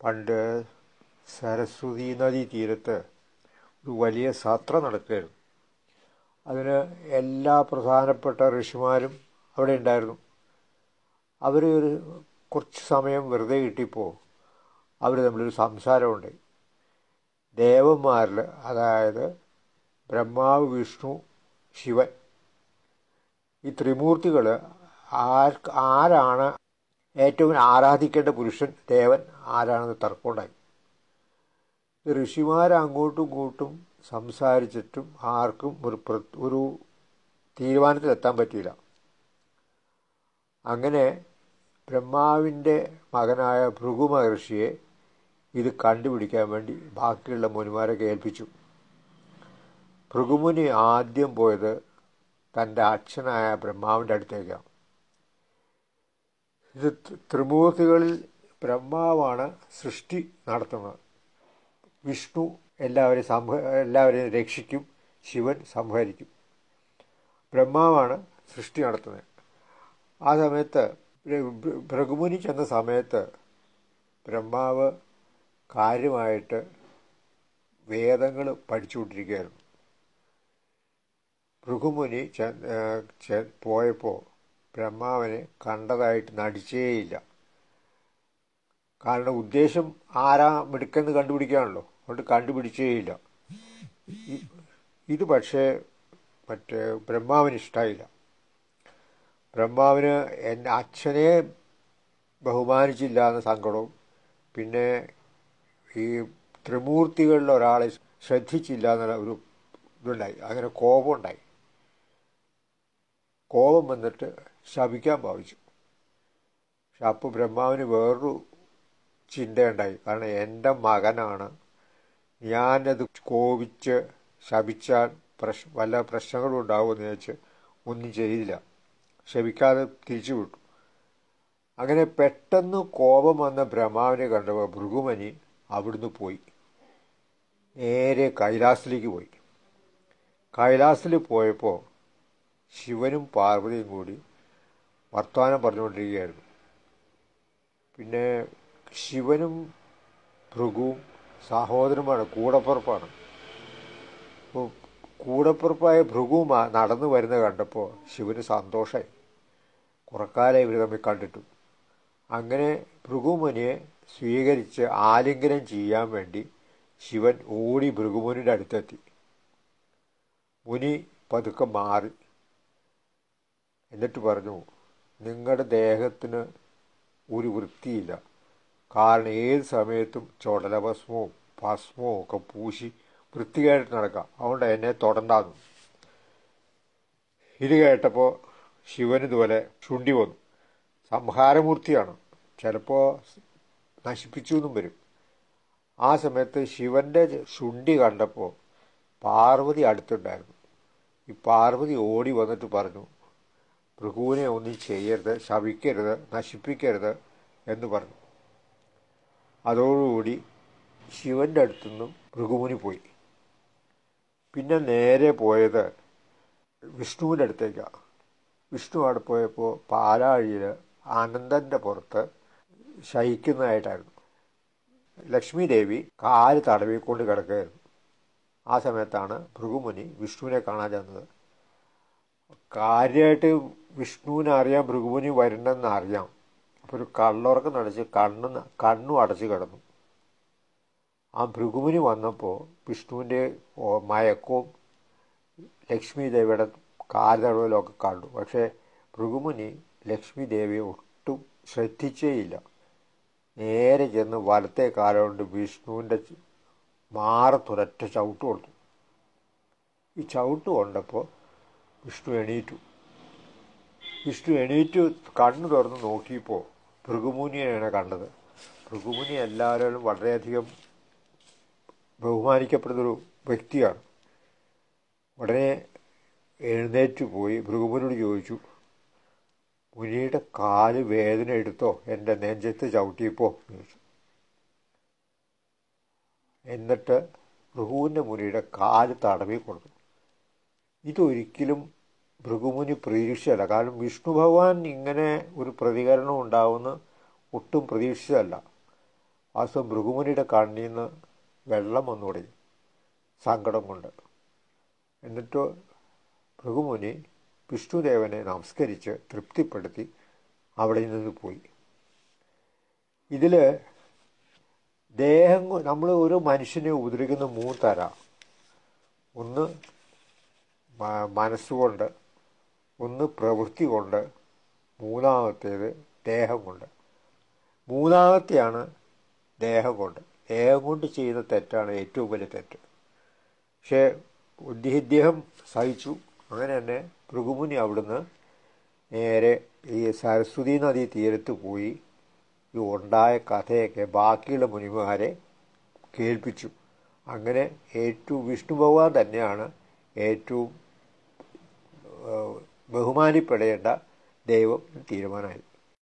പണ്ട് സരസ്വതി നദി തീരത്ത് ഒരു വലിയ സാത്ര നടക്കുകയായിരുന്നു. അതിന് എല്ലാ പ്രധാനപ്പെട്ട ഋഷിമാരും അവിടെ ഉണ്ടായിരുന്നു. അവർ ഒരു കുറച്ച് സമയം വെറുതെ കിട്ടിയപ്പോൾ അവർ തമ്മിലൊരു സംസാരമുണ്ട് ദേവന്മാരിൽ അതായത് ബ്രഹ്മാവ് വിഷ്ണു ശിവൻ ഈ ത്രിമൂർത്തികൾ ആർക്ക് ആരാണ് ഏറ്റവും ആരാധിക്കേണ്ട പുരുഷൻ ദേവൻ ആരാണെന്ന് തർക്കമുണ്ടായി. ഋഷിമാർ അങ്ങോട്ടും ഇങ്ങോട്ടും സംസാരിച്ചിട്ടും ആർക്കും ഒരു ഒരു തീരുമാനത്തിലെത്താൻ പറ്റിയില്ല. അങ്ങനെ ബ്രഹ്മാവിന്റെ മകനായ ഭൃഗു മഹർഷിയെ ഇത് കണ്ടുപിടിക്കാൻ വേണ്ടി ബാക്കിയുള്ള മുനിമാരെ കേൾപ്പിച്ചു ഭൃഗുമുനി ആദ്യം പോയത് തന്റെ അച്ഛനായ ബ്രഹ്മാവിന്റെ അടുത്തേക്കാണ്. ഇത് ത്രിമൂർത്തികളിൽ ബ്രഹ്മാവാണ് സൃഷ്ടി നടത്തുന്നത്. വിഷ്ണു എല്ലാവരെയും സംഹ എല്ലാവരെയും രക്ഷിക്കും ശിവൻ സംഹരിക്കും. ബ്രഹ്മാവാണ് സൃഷ്ടി നടത്തുന്നത്. ആ സമയത്ത് ഭൃഗുമുനി ചെന്ന സമയത്ത് ബ്രഹ്മാവ് കാര്യമായിട്ട് വേദങ്ങൾ പഠിച്ചുകൊണ്ടിരിക്കുകയായിരുന്നു. ഭൃഗുമുനി പോയപ്പോൾ ബ്രഹ്മാവിനെ കണ്ടതായിട്ട് നടിച്ചേയില്ല. കാരണം ഉദ്ദേശം ആരാ മിടുക്കെന്ന് കണ്ടുപിടിക്കാണല്ലോ. അതുകൊണ്ട് കണ്ടുപിടിച്ചേയില്ല. ഇത് പക്ഷേ മറ്റേ ബ്രഹ്മാവിന് ഇഷ്ടമായില്ല ബ്രഹ്മാവിന് എന്റെ അച്ഛനെ ബഹുമാനിച്ചില്ല എന്ന സങ്കടവും പിന്നെ ഈ ത്രിമൂർത്തികളിൽ ഒരാളെ ശ്രദ്ധിച്ചില്ല എന്നുള്ള ഒരു ഇതുണ്ടായി. അങ്ങനെ കോപമുണ്ടായി കോപം വന്നിട്ട് ശപിക്കാൻ ഭാവിച്ചു. പക്ഷെ അപ്പോൾ ബ്രഹ്മാവിന് വേറൊരു ചിന്തയുണ്ടായി. കാരണം എന്റെ മകനാണ്. ഞാനത് കോപിച്ച് ശപിച്ചാൽ പ്രശ് വല്ല പ്രശ്നങ്ങളും ഉണ്ടാവുമെന്ന് വെച്ച് ഒന്നും ചെയ്തില്ല. ശപിക്കാതെ തിരിച്ചു വിട്ടു. അങ്ങനെ പെട്ടെന്ന് കോപം വന്ന ബ്രഹ്മാവിനെ കണ്ടപ്പോൾ ഭൃഗുമനി അവിടുന്ന് പോയി. നേരെ കൈലാസിലേക്ക് പോയി. കൈലാസിൽ പോയപ്പോൾ ശിവനും പാർവതിയും കൂടി വർത്തമാനം പറഞ്ഞുകൊണ്ടിരിക്കുകയായിരുന്നു. പിന്നെ ശിവനും ഭൃഗുവും സഹോദരമാണ് കൂടപ്പുറപ്പാണ്. അപ്പോൾ കൂടപ്പുറപ്പായ ഭൃഗു നടന്നു വരുന്ന കണ്ടപ്പോൾ ശിവന് സന്തോഷമായി കുറക്കാലം ഇവർ തമ്മിൽ കണ്ടിട്ടു. അങ്ങനെ ഭൃഗുമുനിയെ സ്വീകരിച്ച് ആലിംഗനം ചെയ്യാൻ വേണ്ടി ശിവൻ ഓടി ഭൃഗുമുനിയുടെ അടുത്തെത്തി. മുനി പതുക്കെ മാറി. എന്നിട്ട് പറഞ്ഞു നിങ്ങളുടെ ദേഹത്തിന് ഒരു വൃത്തിയില്ല. കാരണം ഏത് സമയത്തും ചുടലഭസ്മവും ഭസ്മവും ഒക്കെ പൂശി വൃത്തികേട്ട് നടക്കാം. അതുകൊണ്ട് എന്നെ തൊടണ്ടാന്നു. ഇത് കേട്ടപ്പോൾ ശിവൻ ഇതുപോലെ ചുണ്ടി വന്നു. സംഹാരമൂർത്തിയാണ്. ചിലപ്പോൾ നശിപ്പിച്ചു എന്നും വരും. ആ സമയത്ത് ശിവന്റെ ചുണ്ടി കണ്ടപ്പോൾ പാർവതി അടുത്തുണ്ടായിരുന്നു. ഈ പാർവതി ഓടി വന്നിട്ട് പറഞ്ഞു ഭൃഗുവിനെ ഒന്നും ചെയ്യരുത് ശവിക്കരുത് നശിപ്പിക്കരുത് എന്ന് പറഞ്ഞു. അതോടുകൂടി ശിവന്റെ അടുത്തുനിന്നും ഭൃഗുമുനി പോയി. പിന്നെ നേരെ പോയത് വിഷ്ണുവിന്റെ അടുത്തേക്കാണ് വിഷ്ണു അവിടെ പോയപ്പോൾ പാലാഴിയിൽ ആനന്ദന്റെ പുറത്ത് ശയിക്കുന്നതായിട്ടായിരുന്നു. ലക്ഷ്മി ദേവി കാൽ തടവിക്കൊണ്ട് കിടക്കുകയായിരുന്നു. ആ സമയത്താണ് ഭൃഗുമുനി വിഷ്ണുവിനെ കാണാൻ ചെന്നത്. കാര്യമായിട്ട് വിഷ്ണുവിനെ അറിയാം ഭൃഗുമുനി വരണമെന്ന് അറിയാം. അപ്പോൾ ഒരു കള്ളുറക്കം നടച്ച് കണ്ണു കണ്ണും അടച്ച് കിടന്നു. ആ ഭൃഗുമുനി വന്നപ്പോൾ വിഷ്ണുവിന്റെ മയക്കവും ലക്ഷ്മി ദേവിയുടെ കാലതടവിലൊക്കെ കണ്ടു. പക്ഷേ ഭൃഗുമുനി ലക്ഷ്മി ദേവിയെ ഒട്ടും ശ്രദ്ധിച്ചേയില്ല. നേരെ ചെന്ന് വലത്തെ കാലം കൊണ്ട് വിഷ്ണുവിന്റെ മാറത്തൊരൊറ്റ ചവിട്ട് കൊടുത്തു. ഈ ചവിട്ട് കൊണ്ടപ്പോൾ വിഷ്ണു എണീറ്റു. വിഷ്ണു എണീറ്റ് കണ്ണു തുറന്ന് നോക്കിയപ്പോൾ ഭൃഗുമുനിയാണ് കണ്ടത്. ഭൃഗുമുനി എല്ലാവരും വളരെയധികം ബഹുമാനിക്കപ്പെടുന്നൊരു വ്യക്തിയാണ്. ഉടനെ എഴുന്നേറ്റ് പോയി ഭൃഗുമുനിയോട് ചോദിച്ചു മുനിയുടെ കാൽ വേദന എടുത്തോ? എന്റെ നെഞ്ചത്ത് ചവിട്ടിയപ്പോൾ ചോദിച്ചു. എന്നിട്ട് ഭൃഗുവിന്റെ മുനിയുടെ കാൽ തടവി കൊടുത്തു. ഇതൊരിക്കലും ഭൃഗുമുനി പ്രതീക്ഷിച്ചല്ല കാരണം വിഷ്ണു ഭഗവാൻ ഇങ്ങനെ ഒരു പ്രതികരണം ഉണ്ടാവുമെന്ന് ഒട്ടും പ്രതീക്ഷിച്ചതല്ല. ആ ദിവസം ഭൃഗുമുനിയുടെ കണ്ണിൽ നിന്ന് വെള്ളം വന്നു തുടങ്ങി സങ്കടം കൊണ്ട്. എന്നിട്ട് ഭൃഗുമുനി വിഷ്ണുദേവനെ നമസ്കരിച്ച് തൃപ്തിപ്പെടുത്തി അവിടെ നിന്ന് പോയി. ഇതിൽ ദേഹം നമ്മൾ ഒരു മനുഷ്യനെ ഉപദ്രവിക്കുന്ന മൂന്ന് തര ഒന്ന് മനസ്സുകൊണ്ട് ഒന്ന് പ്രവൃത്തി കൊണ്ട് മൂന്നാമത്തേത് ദേഹം കൊണ്ട്. മൂന്നാമത്തെയാണ് ദേഹം കൊണ്ട്. ദേഹം കൊണ്ട് ചെയ്യുന്ന തെറ്റാണ് ഏറ്റവും വലിയ തെറ്റ്. പക്ഷേ ഇദ്ദേഹം സഹിച്ചു. അങ്ങനെ തന്നെ ഭൃഗുമുനി അവിടുന്ന് നേരെ ഈ സരസ്വതി നദി തീരത്ത് പോയി ഈ ഉണ്ടായ കഥയൊക്കെ ബാക്കിയുള്ള മുനിമാരെ കേൾപ്പിച്ചു. അങ്ങനെ ഏറ്റവും വിഷ്ണു ഭഗവാൻ തന്നെയാണ് ഏറ്റവും ബഹുമാനിപ്പെടേണ്ട ദൈവം തീരുമാനമായി